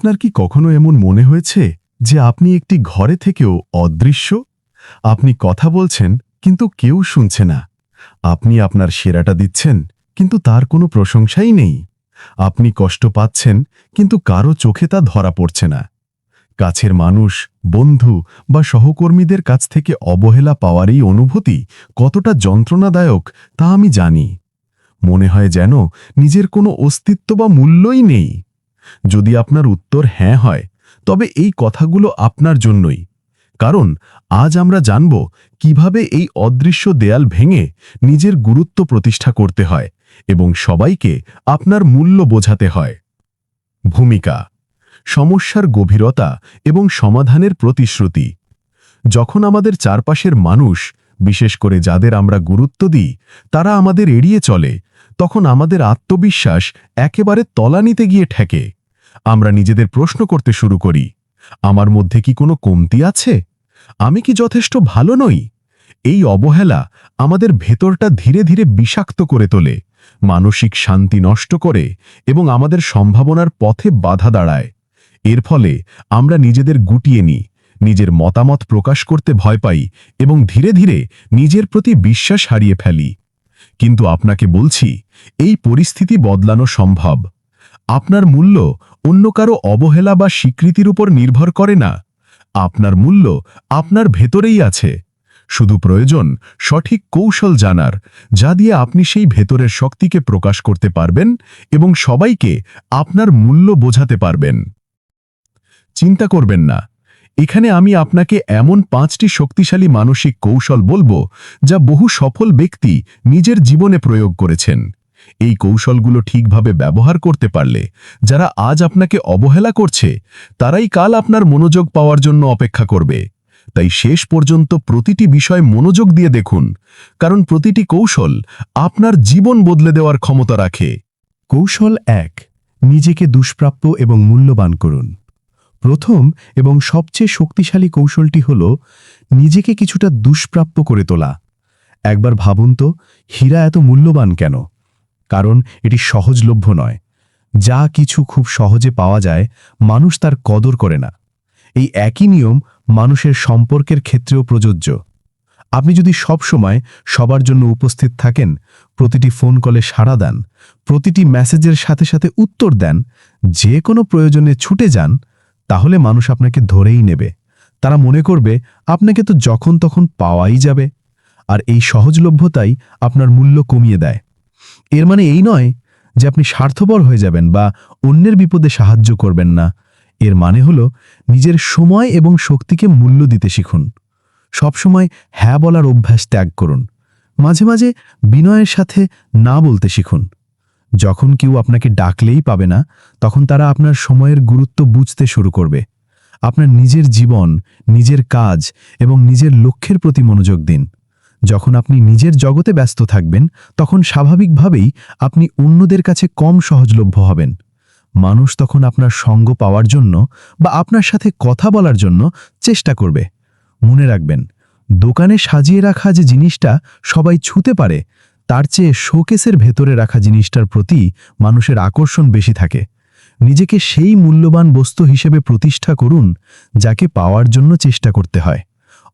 আপনার কি কখনো এমন মনে হয়েছে যে আপনি একটি ঘরে থেকেও অদৃশ্য? আপনি কথা বলছেন, কিন্তু কেউ শুনছে না। আপনি আপনার সেরাটা দিচ্ছেন, কিন্তু তার কোনো প্রশংসাই নেই। আপনি কষ্ট পাচ্ছেন, কিন্তু কারও চোখে তা ধরা পড়ছে না। কাছের মানুষ, বন্ধু বা সহকর্মীদের কাছ থেকে অবহেলা পাওয়ার এই অনুভূতি কতটা যন্ত্রণাদায়ক, তা আমি জানি। মনে হয় যেন নিজের কোনো অস্তিত্ব বা মূল্যই নেই। যদি আপনার উত্তর হ্যাঁ হয়, তবে এই কথাগুলো আপনার জন্যই। কারণ আজ আমরা জানব কীভাবে এই অদৃশ্য দেয়াল ভেঙে নিজের গুরুত্ব প্রতিষ্ঠা করতে হয় এবং সবাইকে আপনার মূল্য বোঝাতে হয়। ভূমিকা, সমস্যার গভীরতা এবং সমাধানের প্রতিশ্রুতি। যখন আমাদের চারপাশের মানুষ, বিশেষ করে যাদের আমরা গুরুত্ব দিই, তারা আমাদের এড়িয়ে চলে তখন আমাদের আত্মবিশ্বাস একেবারে তলানিতে গিয়ে ঠেকে। আমরা নিজেদের প্রশ্ন করতে শুরু করি, আমার মধ্যে কি কোনো কমতি আছে? আমি কি যথেষ্ট ভালো নই? এই অবহেলা আমাদের ভেতরটা ধীরে ধীরে বিষাক্ত করে তোলে, মানসিক শান্তি নষ্ট করে এবং আমাদের সম্ভাবনার পথে বাধা দাঁড়ায়। এর ফলে আমরা নিজেদের গুটিয়ে নিই, নিজের মতামত প্রকাশ করতে ভয় পাই এবং ধীরে ধীরে নিজের প্রতি বিশ্বাস হারিয়ে ফেলি। কিন্তু আপনাকে বলছি, এই পরিস্থিতি বদলানো সম্ভব। আপনার মূল্য অন্য কারও অবহেলা বা স্বীকৃতির উপর নির্ভর করে না। আপনার মূল্য আপনার ভেতরেই আছে। শুধু প্রয়োজন সঠিক কৌশল জানার, যা দিয়ে আপনি সেই ভেতরের শক্তিকে প্রকাশ করতে পারবেন এবং সবাইকে আপনার মূল্য বোঝাতে পারবেন। চিন্তা করবেন না। এখানে আমি আপনাকে এমন পাঁচটি শক্তিশালী মানসিক কৌশল বলব, যা বহু সফল ব্যক্তি নিজের জীবনে প্রয়োগ করেছেন। এই কৌশলগুলো ঠিকভাবে ব্যবহার করতে পারলে, যারা আজ আপনাকে অবহেলা করছে, তারাই কাল আপনার মনোযোগ পাওয়ার জন্য অপেক্ষা করবে। তাই শেষ পর্যন্ত প্রতিটি বিষয় মনোযোগ দিয়ে দেখুন, কারণ প্রতিটি কৌশল আপনার জীবন বদলে দেওয়ার ক্ষমতা রাখে। কৌশল এক, নিজেকে দুষ্প্রাপ্য এবং মূল্যবান করুন। প্রথম এবং সবচেয়ে শক্তিশালী কৌশলটি হল নিজেকে কিছুটা দুষ্প্রাপ্য করে তোলা। একবার ভাবুন তো, হীরা এত মূল্যবান কেন? কারণ এটি সহজলভ্য নয়। যা কিছু খুব সহজে পাওয়া যায়, মানুষ তার কদর করে না। এই একই নিয়ম মানুষের সম্পর্কের ক্ষেত্রেও প্রযোজ্য। আপনি যদি সব সময় সবার জন্য উপস্থিত থাকেন, প্রতিটি ফোন কলে সাড়া দেন, প্রতিটি মেসেজের সাথে সাথে উত্তর দেন, যে কোনো প্রয়োজনে ছুটে যান তাহলে মানুষ আপনাকে ধরেই নেবে। তারা মনে করবে, আপনাকে তো যখন তখন পাওয়াই যাবে। আর এই সহজলভ্যতাই আপনার মূল্য কমিয়ে দেয়। এর মানে এই নয় যে আপনি স্বার্থপর হয়ে যাবেন বা অন্যের বিপদে সাহায্য করবেন না। এর মানে হল, নিজের সময় এবং শক্তিকে মূল্য দিতে শিখুন। সবসময় হ্যাঁ বলার অভ্যাস ত্যাগ করুন। মাঝে মাঝে বিনয়ের সাথে না বলতে শিখুন। যখন কেউ আপনাকে ডাকলেই পাবে না, তখন তারা আপনার সময়ের গুরুত্ব বুঝতে শুরু করবে। আপনার নিজের জীবন, নিজের কাজ এবং নিজের লক্ষ্যের প্রতি মনোযোগ দিন। যখন আপনি নিজের জগতে ব্যস্ত থাকবেন, তখন স্বাভাবিকভাবেই আপনি অন্যদের কাছে কম সহজলভ্য হবেন। মানুষ তখন আপনার সঙ্গ পাওয়ার জন্য বা আপনার সাথে কথা বলার জন্য চেষ্টা করবে। মনে রাখবেন, দোকানে সাজিয়ে রাখা যে জিনিসটা সবাই ছুতে পারে তার চেয়ে শোকেসের ভেতরে রাখা জিনিসটার প্রতি মানুষের আকর্ষণ বেশি থাকে। নিজেকে সেই মূল্যবান বস্তু হিসেবে প্রতিষ্ঠা করুন, যাকে পাওয়ার জন্য চেষ্টা করতে হয়।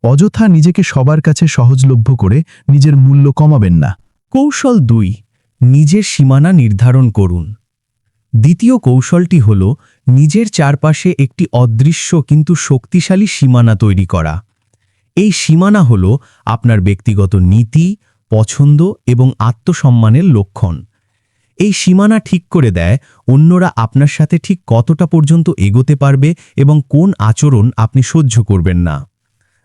অযথা নিজেকে সবার কাছে সহজলভ্য করে নিজের মূল্য কমাবেন না। কৌশল দুই, নিজের সীমানা নির্ধারণ করুন। দ্বিতীয় কৌশলটি হল নিজের চারপাশে একটি অদৃশ্য কিন্তু শক্তিশালী সীমানা তৈরি করা। এই সীমানা হল আপনার ব্যক্তিগত নীতি পছন্দ এবং আত্মসম্মানের লক্ষণ। এই সীমানা ঠিক করে দেয় অন্যরা আপনার সাথে ঠিক কতটা পর্যন্ত এগোতে পারবে এবং কোন আচরণ আপনি সহ্য করবেন না।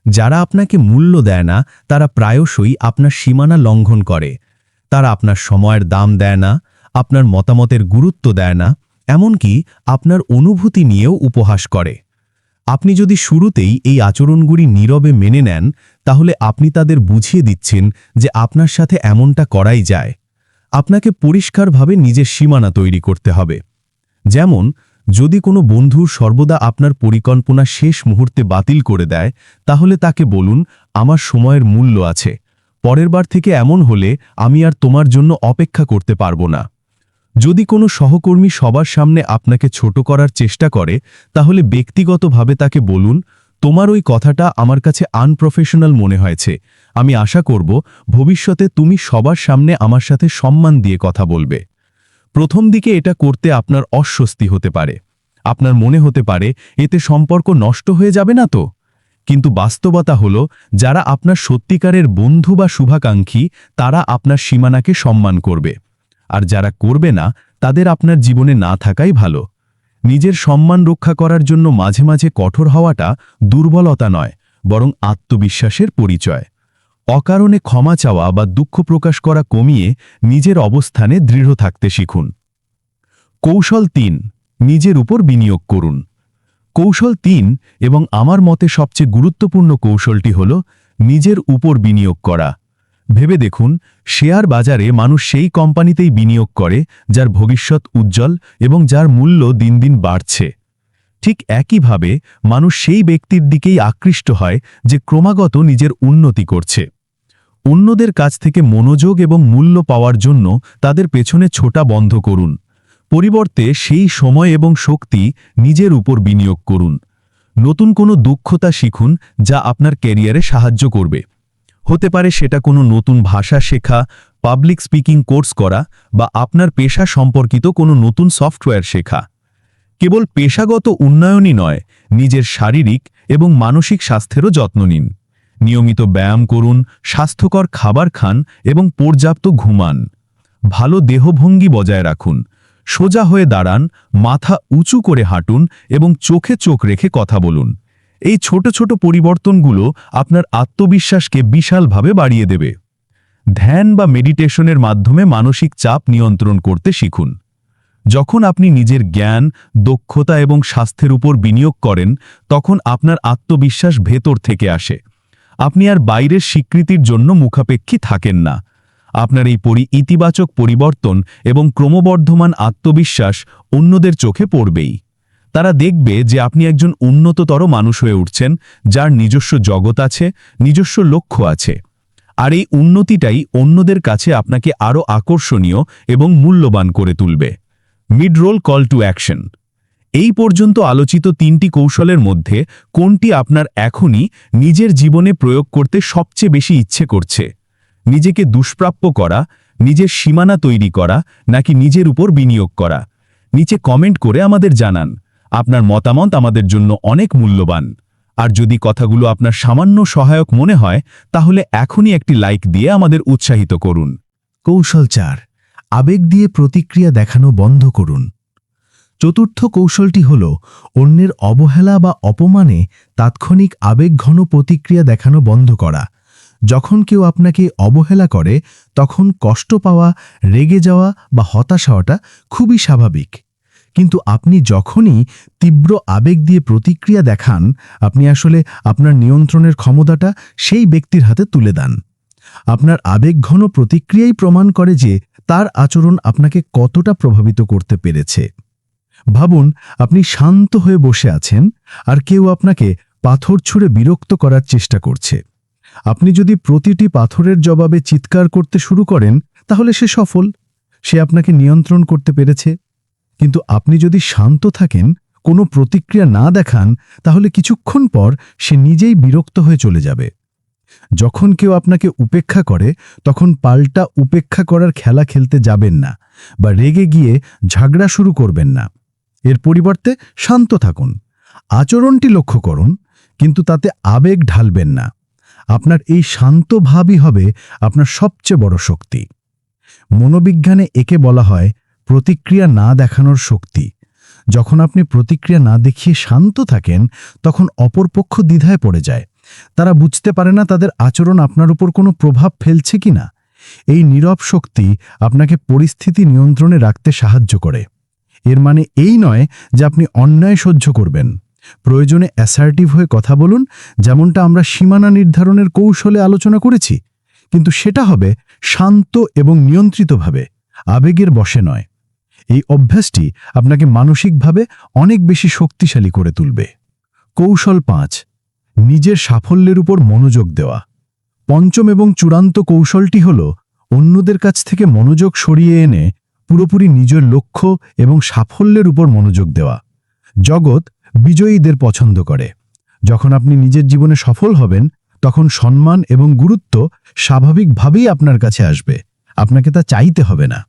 যারা আপনাকে মূল্য দেয় না, তারা প্রায়শই আপনার সীমানা লঙ্ঘন করে। তারা আপনার সময়ের দাম দেয় না, আপনার মতামতের গুরুত্ব দেয় না, এমনকি আপনার অনুভূতি নিয়েও উপহাস করে। আপনি যদি শুরুতেই এই আচরণগুলি নীরবে মেনে নেন, তাহলে আপনি তাদের বুঝিয়ে দিচ্ছেন যে আপনার সাথে এমনটা করাই যায়। আপনাকে পরিষ্কারভাবে নিজের সীমানা তৈরি করতে হবে। যেমন, যদি কোনো বন্ধু সর্বদা আপনার পরিকল্পনা শেষ মুহূর্তে বাতিল করে দেয়, তাহলে তাকে বলুন, আমার সময়ের মূল্য আছে। পরের বার থেকে এমন হলে আমি আর তোমার জন্য অপেক্ষা করতে পারব না। যদি কোনো সহকর্মী সবার সামনে আপনাকে ছোট করার চেষ্টা করে, তাহলে ব্যক্তিগতভাবে তাকে বলুন, তোমার ওই কথাটা আমার কাছে আনপ্রফেশনাল মনে হয়েছে। আমি আশা করব ভবিষ্যতে তুমি সবার সামনে আমার সাথে সম্মান দিয়ে কথা বলবে। প্রথম দিকে এটা করতে আপনার অস্বস্তি হতে পারে। আপনার মনে হতে পারে, এতে সম্পর্ক নষ্ট হয়ে যাবে না তো? কিন্তু বাস্তবতা হল, যারা আপনার সত্যিকারের বন্ধু বা শুভাকাঙ্ক্ষী, তারা আপনার সীমানাকে সম্মান করবে। আর যারা করবে না, তাদের আপনার জীবনে না থাকাই ভালো। নিজের সম্মান রক্ষা করার জন্য মাঝে মাঝে কঠোর হওয়াটা দুর্বলতা নয়, বরং আত্মবিশ্বাসের পরিচয়। অকারণে ক্ষমা চাওয়া বা দুঃখ প্রকাশ করা কমিয়ে নিজের অবস্থানে দৃঢ় থাকতে শিখুন। কৌশল তিন, নিজের উপর বিনিয়োগ করুন। কৌশল তিন এবং আমার মতে সবচেয়ে গুরুত্বপূর্ণ কৌশলটি হল নিজের উপর বিনিয়োগ করা। ভেবে দেখুন, শেয়ার বাজারে মানুষ সেই কোম্পানিতেই বিনিয়োগ করে, যার ভবিষ্যৎ উজ্জ্বল এবং যার মূল্য দিন দিন বাড়ছে। ঠিক একইভাবে, মানুষ সেই ব্যক্তির দিকেই আকৃষ্ট হয় যে ক্রমাগত নিজের উন্নতি করছে। অন্যদের কাছ থেকে মনোযোগ এবং মূল্য পাওয়ার জন্য তাদের পেছনে ছোটা বন্ধ করুন। পরিবর্তে সেই সময় এবং শক্তি নিজের উপর বিনিয়োগ করুন। নতুন কোনো দক্ষতা শিখুন যা আপনার ক্যারিয়ারে সাহায্য করবে। হতে পারে সেটা কোনো নতুন ভাষা শেখা পাবলিক স্পিকিং কোর্স করা বা আপনার পেশা সম্পর্কিত কোনো নতুন সফটওয়্যার শেখা। কেবল পেশাগত উন্নয়নই নয়, নিজের শারীরিক এবং মানসিক স্বাস্থ্যেরও যত্ন নিন। নিয়মিত ব্যায়াম করুন, স্বাস্থ্যকর খাবার খান এবং পর্যাপ্ত ঘুমান। ভালো দেহভঙ্গি বজায় রাখুন, সোজা হয়ে দাঁড়ান, মাথা উঁচু করে হাঁটুন এবং চোখে চোখ রেখে কথা বলুন। এই ছোট ছোট পরিবর্তনগুলো আপনার আত্মবিশ্বাসকে বিশালভাবে বাড়িয়ে দেবে। ধ্যান বা মেডিটেশনের মাধ্যমে মানসিক চাপ নিয়ন্ত্রণ করতে শিখুন। যখন আপনি নিজের জ্ঞান, দক্ষতা এবং স্বাস্থ্যের উপর বিনিয়োগ করেন, তখন আপনার আত্মবিশ্বাস ভেতর থেকে আসে। আপনি আর বাইরের স্বীকৃতির জন্য মুখাপেক্ষী থাকেন না। আপনার এই পরি ইতিবাচক পরিবর্তন এবং ক্রমবর্ধমান আত্মবিশ্বাস অন্যদের চোখে পড়বেই। তারা দেখবে যে আপনি একজন উন্নততর মানুষ হয়ে উঠছেন, যার নিজস্ব জগৎ আছে, নিজস্ব লক্ষ্য আছে। আর এই উন্নতিটাই অন্যদের কাছে আপনাকে আরও আকর্ষণীয় এবং মূল্যবান করে তুলবে। Mid roll call to action. এই পর্যন্ত আলোচিত তিনটি কৌশলের মধ্যে কোনটি আপনার এখনই নিজের জীবনে প্রয়োগ করতে সবচেয়ে বেশি ইচ্ছে করছে? নিজেকে দুষ্প্রাপ্য করা, নিজের সীমানা তৈরি করা, নাকি নিজের উপর বিনিয়োগ করা? নিচে কমেন্ট করে আমাদের জানান। আপনার মতামত আমাদের জন্য অনেক মূল্যবান। আর যদি কথাগুলো আপনার সামান্য সহায়ক মনে হয়, তাহলে এখনই একটি লাইক দিয়ে আমাদের উৎসাহিত করুন। কৌশল চার, আবেগ দিয়ে প্রতিক্রিয়া দেখানো বন্ধ করুন। চতুর্থ কৌশলটি হল, অন্যের অবহেলা বা অপমানে তাৎক্ষণিক আবেগঘন প্রতিক্রিয়া দেখানো বন্ধ করা। যখন কেউ আপনাকে অবহেলা করে, তখন কষ্ট পাওয়া, রেগে যাওয়া বা হতাশ হওয়াটা খুবই স্বাভাবিক। কিন্তু আপনি যখনই তীব্র আবেগ দিয়ে প্রতিক্রিয়া দেখান, আপনি আসলে আপনার নিয়ন্ত্রণের ক্ষমতাটা সেই ব্যক্তির হাতে তুলে দেন। আপনার আবেগঘন প্রতিক্রিয়াই প্রমাণ করে যে তার আচরণ আপনাকে কতটা প্রভাবিত করতে পেরেছে। ভাবুন, আপনি শান্ত হয়ে বসে আছেন আর কেউ আপনাকে পাথর ছুঁড়ে বিরক্ত করার চেষ্টা করছে। আপনি যদি প্রতিটি পাথরের জবাবে চিৎকার করতে শুরু করেন, তাহলে সে সফল। সে আপনাকে নিয়ন্ত্রণ করতে পেরেছে। কিন্তু আপনি যদি শান্ত থাকেন, কোনো প্রতিক্রিয়া না দেখান, তাহলে কিছুক্ষণ পর সে নিজেই বিরক্ত হয়ে চলে যাবে। যখন কেউ আপনাকে উপেক্ষা করে, তখন পাল্টা উপেক্ষা করার খেলা খেলতে যাবেন না বা রেগে গিয়ে ঝগড়া শুরু করবেন না। এর পরিবর্তে শান্ত থাকুন। আচরণটি লক্ষ্য করুন, কিন্তু তাতে আবেগ ঢালবেন না। আপনার এই শান্ত ভাবই হবে আপনার সবচেয়ে বড় শক্তি। মনোবিজ্ঞানে একে বলা হয় প্রতিক্রিয়া না দেখানোর শক্তি। যখন আপনি প্রতিক্রিয়া না দেখিয়ে শান্ত থাকেন, তখন অপরপক্ষ দ্বিধায় পড়ে যায়। তারা বুঝতে পারে না তাদের আচরণ আপনার উপর কোনো প্রভাব ফেলছে কিনা এই নীরব শক্তি আপনাকে পরিস্থিতি নিয়ন্ত্রণে রাখতে সাহায্য করে। এর মানে এই নয় যে আপনি অন্যায় সহ্য করবেন। প্রয়োজনে অ্যাসার্টিভ হয়ে কথা বলুন, যেমনটা আমরা সীমানা নির্ধারণের কৌশলে আলোচনা করেছি। কিন্তু সেটা হবে শান্ত এবং নিয়ন্ত্রিতভাবে। আবেগের বশে নয়। এই অভ্যাসটি আপনাকে মানসিকভাবে অনেক বেশি শক্তিশালী করে তুলবে। কৌশল পাঁচ, নিজের সাফল্যের উপর মনোযোগ দেওয়া। পঞ্চম এবং চূড়ান্ত কৌশলটি হল, অন্যদের কাছ থেকে মনোযোগ সরিয়ে এনে পুরোপুরি নিজের লক্ষ্য এবং সাফল্যের উপর মনোযোগ দেওয়া। জগৎ বিজয়ীদের পছন্দ করে। যখন আপনি নিজের জীবনে সফল হবেন, তখন সম্মান এবং গুরুত্ব স্বাভাবিকভাবেই আপনার কাছে আসবে। আপনাকে তা চাইতে হবে না।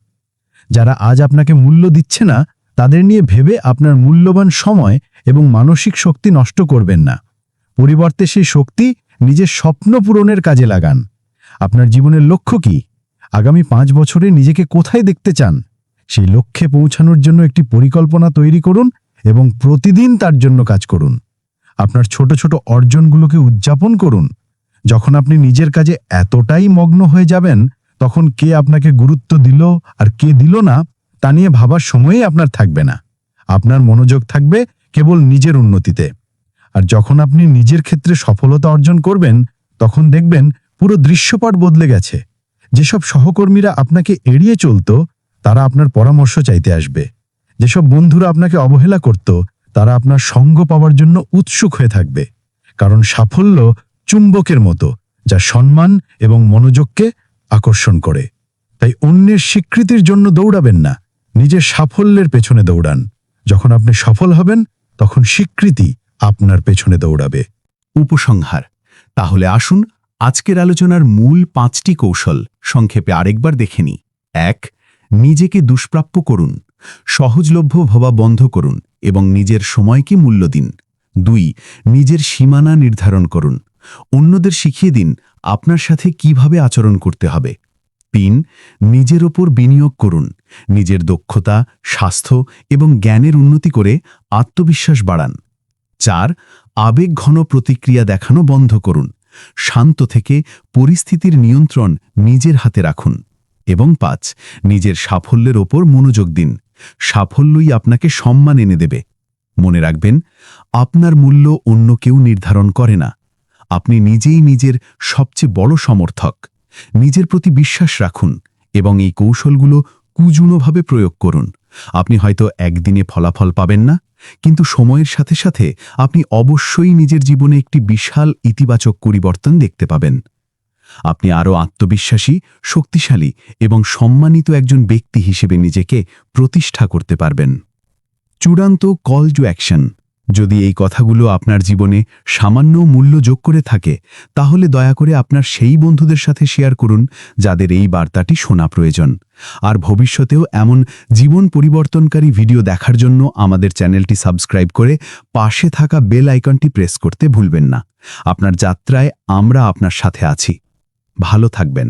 যারা আজ আপনাকে মূল্য দিচ্ছে না, তাদের নিয়ে ভেবে আপনার মূল্যবান সময় এবং মানসিক শক্তি নষ্ট করবেন না। পরিবর্তে সেই শক্তি নিজের স্বপ্ন পূরণের কাজে লাগান। আপনার জীবনের লক্ষ্য কি? আগামী পাঁচ বছরে নিজেকে কোথায় দেখতে চান? সেই লক্ষ্যে পৌঁছানোর জন্য একটি পরিকল্পনা তৈরি করুন এবং প্রতিদিন তার জন্য কাজ করুন। আপনার ছোট ছোট অর্জনগুলোকে উদযাপন করুন। যখন আপনি নিজের কাজে এতটাই মগ্ন হয়ে যাবেন তখন কে আপনাকে গুরুত্ব দিল আর কে দিল না, তা নিয়ে ভাবার সময়ই আপনার থাকবে না। আপনার মনোযোগ থাকবে কেবল নিজের উন্নতিতে। আর যখন আপনি নিজের ক্ষেত্রে সফলতা অর্জন করবেন, তখন দেখবেন পুরো দৃশ্যপট বদলে গেছে। যেসব সহকর্মীরা আপনাকে এড়িয়ে চলত, তারা আপনার পরামর্শ চাইতে আসবে। যেসব বন্ধুরা আপনাকে অবহেলা করত, তারা আপনার সঙ্গ পাওয়ার জন্য উৎসুক হয়ে থাকবে। কারণ সাফল্য চুম্বকের মতো, যা সম্মান এবং মনোযোগকে আকর্ষণ করে। তাই অন্যের স্বীকৃতির জন্য দৌড়াবেন না। নিজের সাফল্যের পেছনে দৌড়ান। যখন আপনি সফল হবেন, তখন স্বীকৃতি আপনার পেছনে দৌড়াবে। উপসংহার। তাহলে আসুন আজকের আলোচনার মূল পাঁচটি কৌশল সংক্ষেপে আরেকবার দেখে নিই। এক, নিজেকে দুষ্প্রাপ্য করুন। সহজলভ্য ভবা বন্ধ করুন এবং নিজের সময়কে মূল্য দিন। দুই, নিজের সীমানা নির্ধারণ করুন। অন্যদের শিখিয়ে দিন আপনার সাথে কীভাবে আচরণ করতে হবে? তিন, নিজের ওপর বিনিয়োগ করুন। নিজের দক্ষতা, স্বাস্থ্য এবং জ্ঞানের উন্নতি করে আত্মবিশ্বাস বাড়ান। চার আবেগঘন প্রতিক্রিয়া দেখানো বন্ধ করুন। শান্ত থেকে পরিস্থিতির নিয়ন্ত্রণ নিজের হাতে রাখুন। এবং পাঁচ, নিজের সাফল্যের ওপর মনোযোগ দিন। সাফল্যই আপনাকে সম্মান এনে দেবে। মনে রাখবেন, আপনার মূল্য অন্য কেউ নির্ধারণ করে না। আপনি নিজেই নিজের সবচেয়ে বড় সমর্থক। নিজের প্রতি বিশ্বাস রাখুন এবং এই কৌশলগুলো কুজুনোভাবে প্রয়োগ করুন। আপনি হয়তো একদিনে ফলাফল পাবেন না, কিন্তু সময়ের সাথে সাথে আপনি অবশ্যই নিজের জীবনে একটি বিশাল ইতিবাচক পরিবর্তন দেখতে পাবেন। আপনি আরও আত্মবিশ্বাসী, শক্তিশালী এবং সম্মানিত একজন ব্যক্তি হিসেবে নিজেকে প্রতিষ্ঠা করতে পারবেন। চূড়ান্ত কল টু অ্যাকশন যদি এই কথাগুলো আপনার জীবনে সামান্য মূল্য যোগ করে থাকে, তাহলে দয়া করে আপনার সেই বন্ধুদের সাথে শেয়ার করুন, যাদের এই বার্তাটি শোনা প্রয়োজন। আর ভবিষ্যতেও এমন জীবন পরিবর্তনকারী ভিডিও দেখার জন্য আমাদের চ্যানেলটি সাবস্ক্রাইব করে পাশে থাকা বেল আইকনটি প্রেস করতে ভুলবেন না। আপনার যাত্রায় আমরা আপনার সাথে আছি। ভালো থাকবেন।